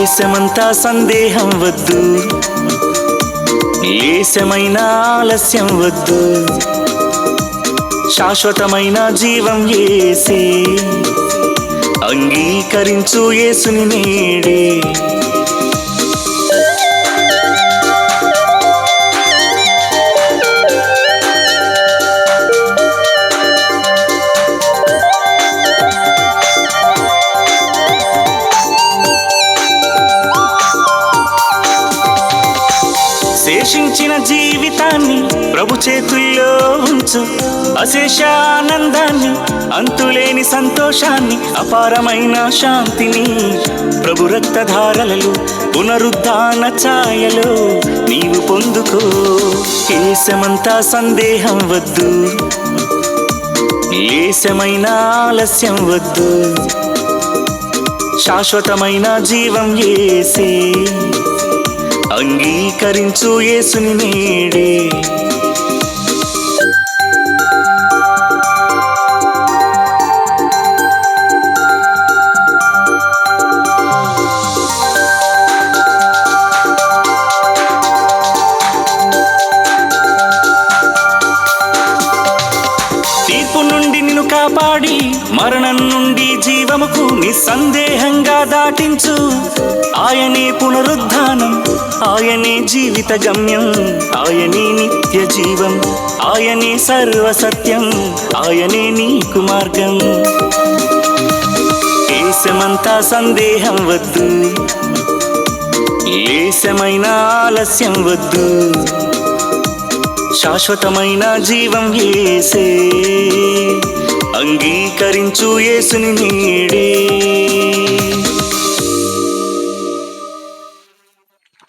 దేశమంతా సందేహం వద్దు. లేశమైన ఆలస్యం వద్దు. శాశ్వతమైన జీవం ఏసి. అంగీకరించు యేసుని నేడే. జీవితాన్ని ప్రభు చేతుల్లో ఉంచు. అశేష ఆనందాన్ని అంతులేని సంతోషాన్ని అపారమైన శాంతిని ప్రభు రక్తధారలలో పునరుద్ధాన ఛాయలో నీవు పొందుకో. కేశమంతా సందేహం వద్దు. లేశమైన ఆలస్యం వద్దు. శాశ్వతమైన జీవం ఏసే. అంగీకరించు యేసుని నేడే. నుండి కాపాడి మరణం నుండి జీవముకు నిస్సందేహంగా దాటించు. ఆయనే పునరుద్ధానం ఆయనే జీవిత గమ్యం ఆయనే నిత్య జీవం ఆయనే సర్వసత్యం ఆయనే నీకు మార్గం. ఏసమంతా సందేహం వద్దు ఏసమైన ఆలస్యం వద్దు. శాశ్వతమైన జీవం ఏసే అంగీకరించు యేసుని నీడే.